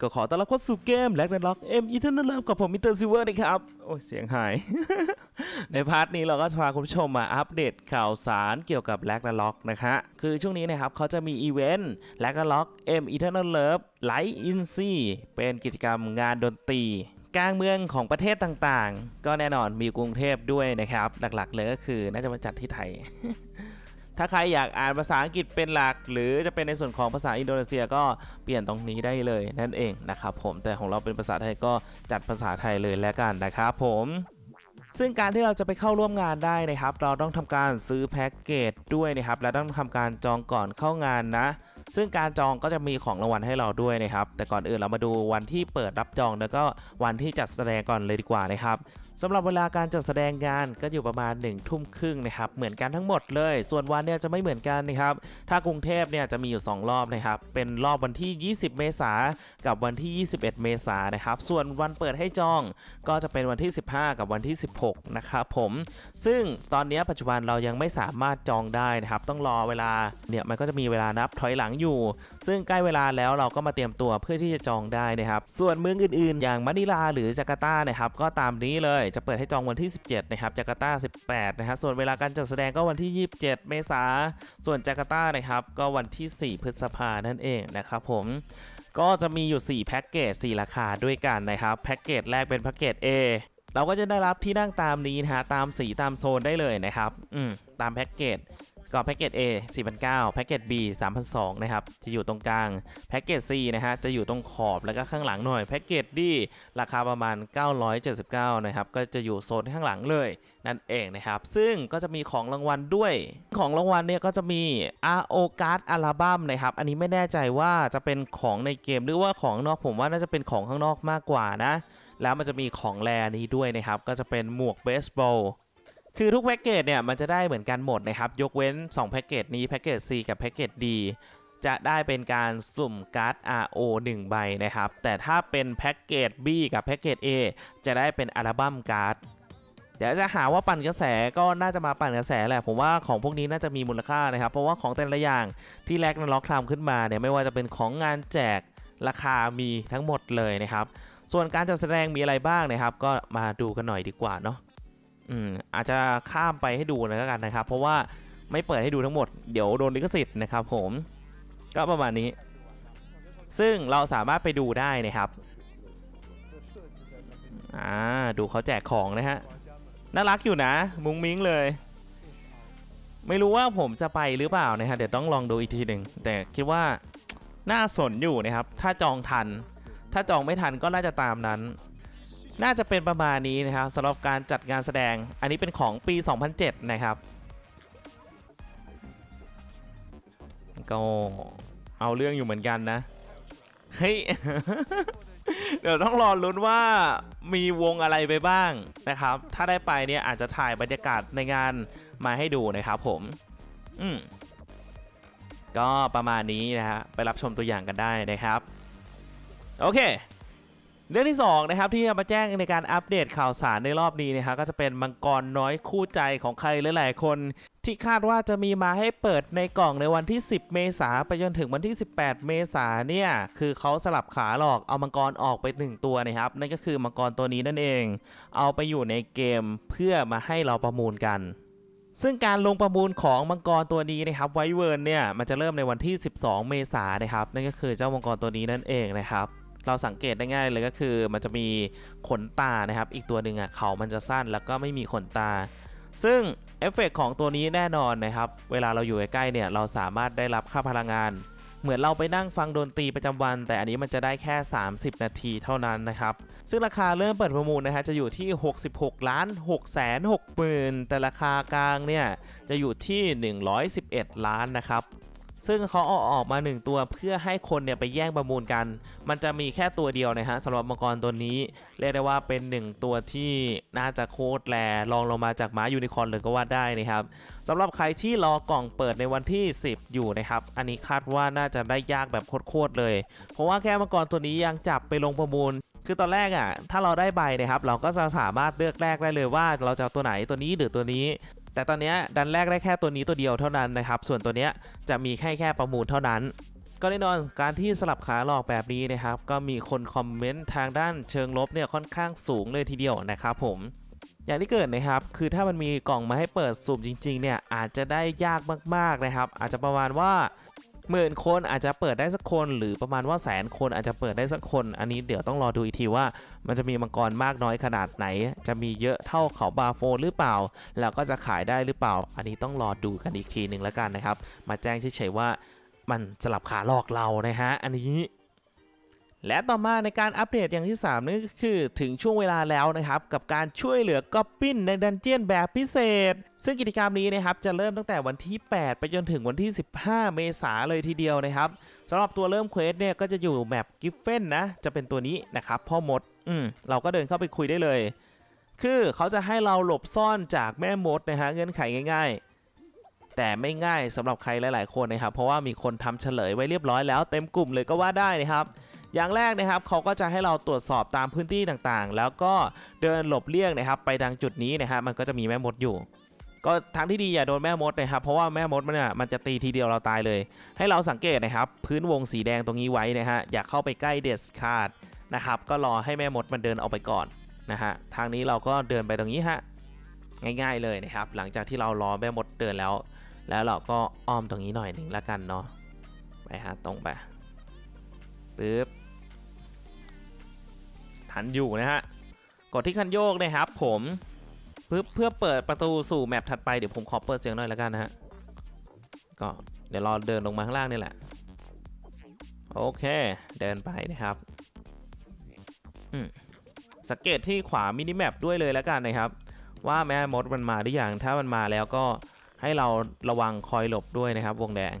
ก็ขอต้อนรับเข้าสู่เกมแลกแนล็อกเอ็มอีเทอร์นเลิฟกับผมมิสเตอร์ซิเวอร์นะครับ โอ้ยเสียงหาย ในพาร์ทนี้เราก็จะพาคุณผู้ชมมาอัปเดตข่าวสารเกี่ยวกับแลกแนล็อกนะคะ คือช่วงนี้นะครับเขาจะมีอีเวนต์แลกแนล็อกเอ็มอีเทอร์นเลิฟไลท์อินซีเป็นกิจกรรมงานดนตรีกลางเมืองของประเทศต่างๆ ก็แน่นอนมีกรุงเทพด้วยนะครับ หลักๆเลยก็คือน่าจะมาจัดที่ไทย ถ้าใครอยากอ่านภาษาอังกฤษเป็นหลัก หรือจะเป็นในส่วนของภาษาอินโดนีเซียก็เปลี่ยนตรงนี้ได้เลยนั่นเองนะครับผมแต่ของเราเป็นภาษาไทยก็จัดภาษาไทยเลยแล้วกันนะครับผมซึ่งการที่เราจะไปเข้าร่วมงานได้นะครับ เราต้องทำการซื้อแพ็กเกจด้วยนะครับ และต้องทำการจองก่อนเข้างานนะ ซึ่งการจองก็จะมีของรางวัลให้เราด้วยนะครับ แต่ก่อนอื่นเรามาดูวันที่เปิดรับจองแล้วก็วันที่จัดแสดงก่อนเลยดีกว่านะครับ สำหรับเวลาการจัดแสดงงานก็อยู่ประมาณ1นึ่ทุ่มครึ่งนะครับเหมือนกันทั้งหมดเลย ส่วนวันเนี่ยจะไม่เหมือนกันนะครับถ้ากรุงเทพเนี่ยจะมีอยู่ 2 รอบนะครับเป็นรอบวันที่ 20 เมษากับวันที่ 21 เมษานะครับส่วนวันเปิดให้จองก็จะเป็นวันที่ 15 กับวันที่ 16นะครับผมซึ่งตอนนี้ปัจจุบันเรายังไม่สามารถจองได้นะครับต้องรอเวลาเนี่ยมันก็จะมีเวลานับถอยหลังอยู่ ซึ่งใกล้เวลาแล้วเราก็มาเตรียมตัวเพื่อที่จะจองได้นะครับส่วนเมืองอื่นๆ อย่างมะนิลาหรือจาการ์ตานะครับก็ตามนี้เลยจะเปิดให้จองวันที่ 17 นะครับ จาการ์ตา 18 นะครับ ส่วนเวลาการจัดแสดงก็วันที่ 27 เมษา ส่วนจาการ์ตานะครับ ก็วันที่ 4 พฤษภานั่นเองนะครับผม ก็จะมีอยู่ 4 แพ็กเกจ 4 ราคาด้วยกันนะครับ แพ็กเกจแรกเป็นแพ็กเกจ A เราก็จะได้รับที่นั่งตามนี้นะฮะ ตามสีตามโซนได้เลยนะครับ อืม ตามแพ็กเกจ ก็แพ็กเกจ A 4,900แพ็กเกจ B 3,200นะครับจะอยู่ตรงกลางแพ็กเกจ C นะฮะจะอยู่ตรงขอบแล้วก็ข้างหลังหน่อยแพ็กเกจ D ราคาประมาณ 979นะครับก็จะอยู่โซนข้างหลังเลยนั่นเองนะครับซึ่งก็จะมีของรางวัลด้วย ของรางวัลเนี่ยก็จะมี RO Card อัลบั้มนะครับอันนี้ไม่แน่ใจว่าจะเป็นของในเกมหรือว่าของนอกผมว่าน่าจะเป็นของข้างนอกมากกว่านะแล้วมันจะมีของแรนี้ด้วยนะครับก็จะเป็นหมวกเบสบอล คือทุกแพ็กเกจเนี่ยมันจะได้เหมือนกันหมดนะครับ ยกเว้น 2 แพ็กเกจนี้แพ็กเกจ C กับแพ็กเกจ D จะได้เป็นการสุ่มการ์ด RO 1 ใบนะครับ แต่ถ้าเป็นแพ็กเกจ B กับแพ็กเกจ A จะได้เป็นอัลบั้มการ์ดเดี๋ยวจะหาว่าปั่นกระแสก็น่าจะมาปั่นกระแสแหละ ผมว่าของพวกนี้น่าจะมีมูลค่านะครับ เพราะว่าของแต่ละอย่างที่แลกนันล็อกทำขึ้นมาเนี่ยไม่ว่าจะเป็นของงานแจกราคามีทั้งหมดเลยนะครับ ส่วนการจัดแสดงมีอะไรบ้างนะครับ ก็มาดูกันหน่อยดีกว่าเนาะ อืมอาจจะข้ามไปให้ดูนะกันนะครับ เพราะว่าไม่เปิดให้ดูทั้งหมดเดี๋ยวโดนลิขสิทธิ์นะครับผม ก็ประมาณนี้ ซึ่งเราสามารถไปดูได้นะครับอ่าดูเขาแจกของนะฮะน่ารักอยู่นะ มุ้งมิ้งเลย ไม่รู้ว่าผมจะไปหรือเปล่านะฮะเดี๋ยวต้องลองดูอีกทีหนึ่งแต่คิดว่าน่าสนอยู่นะครับ ถ้าจองทัน ถ้าจองไม่ทันก็น่าจะตามนั้น น่าจะเป็นประมาณนี้นะครับสำหรับการจัดงานแสดง อันนี้เป็นของปี 2007 นะครับ ก็เอาเรื่องอยู่เหมือนกันนะ เฮ้ย เดี๋ยวต้องรอลุ้นว่ามีวงอะไรไปบ้างนะครับ ถ้าได้ไปเนี่ยอาจจะถ่ายบรรยากาศในงานมาให้ดูนะครับผม อืมก็ประมาณนี้นะฮะ ไปรับชมตัวอย่างกันได้นะครับ โอเค เรื่องที่2นะครับที่จะมาแจ้งในการอัปเดตข่าวสารในรอบนี้นะครับก็จะเป็นมังกรน้อยคู่ใจของใครหลายๆคน ที่คาดว่าจะมีมาให้เปิดในกล่องในวันที่ 10 เมษาไปจนถึงวันที่ 18 เมษาเนี่ย คือเขาสลับขาหลอกเอามังกรออกไปหนึ่งตัวนะครับ นั่นก็คือมังกรตัวนี้นั่นเอง เอาไปอยู่ในเกมเพื่อมาให้เราประมูลกันซึ่งการลงประมูลของมังกรตัวนี้นะครับไวเวิร์นเนี่ยมันจะเริ่มในวันที่ 12 เมษายนนะครับนั่นก็คือเจ้ามังกรตัวนี้นั่นเองนะครับ เราสังเกตได้ง่ายเลยก็คือ มันจะมีขนตานะครับ อีกตัวหนึ่งอะเขามันจะสั้นแล้วก็ไม่มีขนตา ซึ่งเอฟเฟกต์ของตัวนี้แน่นอนนะครับ เวลาเราอยู่ใกล้ๆเนี่ยเราสามารถได้รับค่าพลังงาน เหมือนเราไปนั่งฟังดนตรีประจำวัน แต่อันนี้มันจะได้แค่ 30 นาทีเท่านั้นนะครับ ซึ่งราคาเริ่มเปิดประมูลนะฮะจะอยู่ที่ 66ล้าน6แสน6หมื่นแต่ราคากลางเนี่ยจะอยู่ที่ 111 ล้านนะครับ ซึ่งเขาเอาออกมา 1 ตัวเพื่อให้คนเนี่ยไปแย่งประมูลกัน มันจะมีแค่ตัวเดียวนะฮะสำหรับมังกรตัวนี้ เรียกได้ว่าเป็น 1 ตัวที่น่าจะโคตรแลรองลงมาจากม้ายูนิคอร์นเลยก็ว่าได้นะครับสำหรับใครที่รอกล่องเปิดในวันที่ 10 อยู่นะครับ อันนี้คาดว่าน่าจะได้ยากแบบโคตรๆเลย เพราะว่าแค่มังกรตัวนี้ยังจับไปลงประมูลคือตอนแรกอะ ถ้าเราได้ใบนะครับ เราก็จะสามารถเลือกแรกได้เลยว่าเราจะเอาตัวไหนตัวนี้หรือตัวนี้ แต่ตอนนี้ดันแรกได้แค่ตัวนี้ตัวเดียวเท่านั้นนะครับ ส่วนตัวเนี้ยจะมีแค่แค่ประมูลเท่านั้น ก็แน่นอนการที่สลับขาหลอกแบบนี้นะครับ ก็มีคนคอมเมนต์ทางด้านเชิงลบเนี่ยค่อนข้างสูงเลยทีเดียวนะครับผมอย่างที่เกิดนะครับ คือถ้ามันมีกล่องมาให้เปิดสุ่มจริงๆเนี่ยอาจจะได้ยากมากๆนะครับ อาจจะประมาณว่า หมื่นคนอาจจะเปิดได้สักคน หรือประมาณว่าแสนคนอาจจะเปิดได้สักคน อันนี้เดี๋ยวต้องรอดูอีกทีว่า มันจะมีมังกรมากน้อยขนาดไหน จะมีเยอะเท่าเขาบาโฟหรือเปล่า แล้วก็จะขายได้หรือเปล่า อันนี้ต้องรอดูกันอีกทีหนึ่งแล้วกันนะครับ มาแจ้งเฉยๆว่ามันสลับขาหลอกเรานะฮะ อันนี้ และต่อมาในการอัปเดตอย่างที่ 3นั่นก็คือถึงช่วงเวลาแล้วนะครับกับการช่วยเหลือก๊อปปิ้นในดันเจียนแบบพิเศษ ซึ่งกิจกรรมนี้นะครับจะเริ่มตั้งแต่วันที่ 8 ไปจนถึงวันที่ 15 เมษาเลยทีเดียวนะครับสำหรับตัวเริ่มเควสเนี่ยก็จะอยู่แมปกิฟเฟนนะจะเป็นตัวนี้นะครับพ่อมดอืมเราก็เดินเข้าไปคุยได้เลย คือเขาจะให้เราหลบซ่อนจากแม่มดนะฮะเงื่อนไขง่ายๆแต่ไม่ง่ายสำหรับใครหลาย ๆ คนนะครับ เพราะว่ามีคนทำเฉลยไว้เรียบร้อยแล้วเต็มกลุ่มเลยก็ว่าได้นะครับ อย่างแรกนะครับเขาก็จะให้เราตรวจสอบตามพื้นที่ต่างๆ แล้วก็เดินหลบเลี่ยงนะครับ ไปทางจุดนี้นะฮะมันก็จะมีแม่มดอยู่ ก็ทางที่ดีอย่าโดนแม่มดนะครับเพราะว่าแม่มดมันเนี่ยมันจะตีทีเดียวเราตายเลย ให้เราสังเกตนะครับ พื้นวงสีแดงตรงนี้ไว้นะฮะอย่าเข้าไปใกล้เดสคาร์ดนะครับก็รอให้แม่มดมันเดินออกไปก่อนนะฮะทางนี้เราก็เดินไปตรงนี้ฮะง่าย ๆเลยนะครับ หลังจากที่เรารอแม่มดเดินแล้ว แล้วเราก็อ้อมตรงนี้หน่อยหนึ่งละกันเนาะไปฮะตรงไปปึ๊บ ทันอยู่นะฮะ กดที่คันโยกนะครับผมเพื่อเพื่อเปิดประตูสู่แมปถัดไปเดี๋ยวผมขอเปิดเสียงหน่อยแล้วกันนะฮะ ก็เดี๋ยวรอเดินลงมาข้างล่างนี่แหละ โอเค เดินไปนะครับอืมสังเกตที่ขวามินิแมปด้วยเลยแล้วกันนะครับ ว่าแม่มดมันมาหรือยังถ้ามันมาแล้วก็ให้เราระวังคอยหลบด้วยนะครับ วงแดง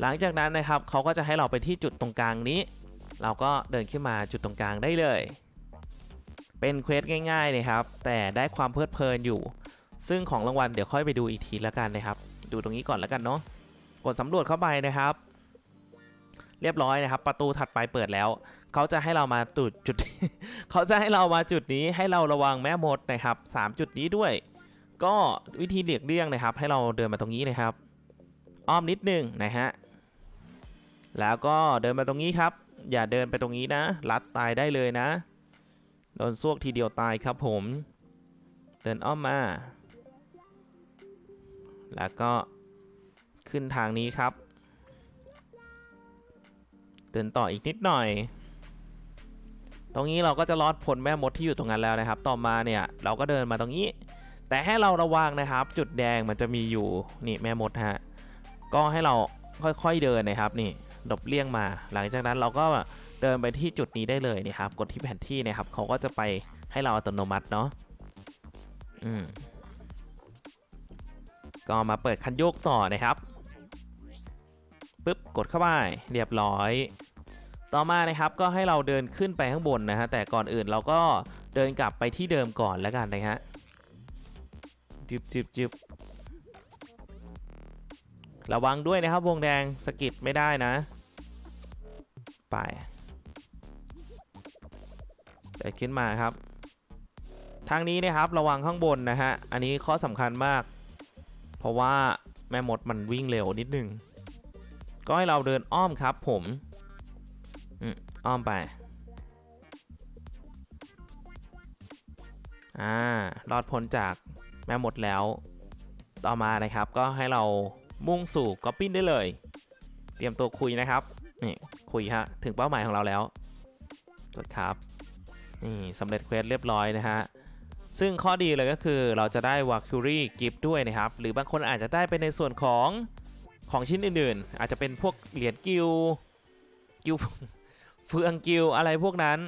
หลังจากนั้นนะครับเขาก็จะให้เราไปที่จุดตรงกลางนี้ เราก็เดินขึ้นมาจุดตรงกลางได้เลย เป็นเควสง่ายๆนะครับ แต่ได้ความเพลิดเพลินอยู่ ซึ่งของรางวัลเดี๋ยวค่อยไปดูอีกทีแล้วกันนะครับ ดูตรงนี้ก่อนแล้วกันเนาะ กดสำรวจเข้าไปนะครับ เรียบร้อยนะครับ ประตูถัดไปเปิดแล้ว เขาจะให้เรามาจุดจุด เขาจะให้เรามาจุดนี้ให้เราระวังแม่มดนะครับสามจุดนี้ด้วย ก็วิธีเลียกเลี่ยงนะครับ ให้เราเดินมาตรงนี้นะครับ อ้อมนิดนึงนะฮะ แล้วก็เดินมาตรงนี้ครับ อย่าเดินไปตรงนี้นะ ลัดตายได้เลยนะ โดนซวกทีเดียวตายครับผม เดินอ้อมมา แล้วก็ขึ้นทางนี้ครับ เดินต่ออีกนิดหน่อย ตรงนี้เราก็จะลอดพ้นแม่มดที่อยู่ตรงนั้นแล้วนะครับ ต่อมาเนี่ยเราก็เดินมาตรงนี้ แต่ให้เราระวังนะครับ จุดแดงมันจะมีอยู่นี่แม่มดฮะ ก็ให้เราค่อยๆเดินนะครับนี่ดบเลี่ยงมา หลังจากนั้นเราก็ เดินไปที่จุดนี้ได้เลยนี่ครับ กดที่แผนที่นะครับเขาก็จะไปให้เราอัตโนมัติเนาะอืมก็มาเปิดคันโยกต่อนะครับปึ๊บกดเข้าไปเรียบร้อย ต่อมานะครับก็ให้เราเดินขึ้นไปข้างบนนะฮะแต่ก่อนอื่นเราก็เดินกลับไปที่เดิมก่อนแล้วกันนะฮะจิบจิบจิบระวังด้วยนะครับวงแดงสกิดไม่ได้นะ ไป เดินขึ้นมาครับ ทางนี้นะครับระวังข้างบนนะฮะ อันนี้ข้อสำคัญมาก เพราะว่าแม่มดมันวิ่งเร็วนิดนึง ก็ให้เราเดินอ้อมครับผมอ้อมไป อ่ารอดพ้นจากแม่มดแล้ว ต่อมานะครับก็ให้เรามุ่งสู่ก๊อปปิ้นได้เลย เตรียมตัวคุยนะครับ นี่คุยฮะ ถึงเป้าหมายของเราแล้วกดครับ นี่สำเร็จเควสเรียบร้อยนะฮะ ซึ่งข้อดีเลยก็คือเราจะได้วาคิรี่กิฟต์ด้วยนะครับ หรือบางคนอาจจะได้ไปในส่วนของของชิ้นอื่นๆ อาจจะเป็นพวกเหรียญกิลกิลเฟืองกิลอะไรพวกนั้น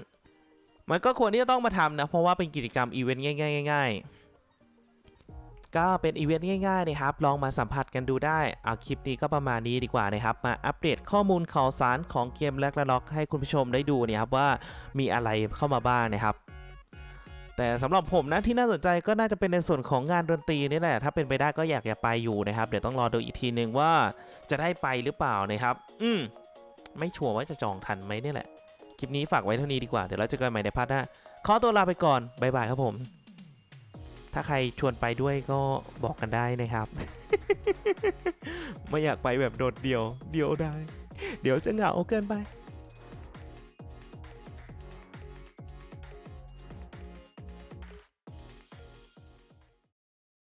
มันก็ควรที่จะต้องมาทำนะ เพราะว่าเป็นกิจกรรมอีเวนต์ง่ายๆง่ายๆ ก็เป็นอีเวนต์ง่ายๆนะครับ ลองมาสัมผัสกันดูได้ เอาคลิปนี้ก็ประมาณนี้ดีกว่านะครับ มาอัปเดตข้อมูลข่าวสารของเกมแลกและล็อกให้คุณผู้ชมได้ดูเนี่ยครับว่ามีอะไรเข้ามาบ้างนะครับ แต่สำหรับผมนะที่น่าสนใจก็น่าจะเป็นในส่วนของงานดนตรีนี่แหละ ถ้าเป็นไปได้ก็อยากจะไปอยู่นะครับ เดี๋ยวต้องรอดูอีกทีนึงว่าจะได้ไปหรือเปล่านะครับ อืมไม่ชัวร์ว่าจะจองทันไหมนี่แหละ คลิปนี้ฝากไว้เท่านี้ดีกว่า เดี๋ยวเราเจอกันใหม่ในพาร์ทหน้า ขอตัวลาไปก่อน บ๊ายบายครับผม ถ้าใครชวนไปด้วยก็บอกกันได้นะครับ ไม่อยากไปแบบโดดเดี่ยว เดียวได้ เดี๋ยวจะเหงาเกินไป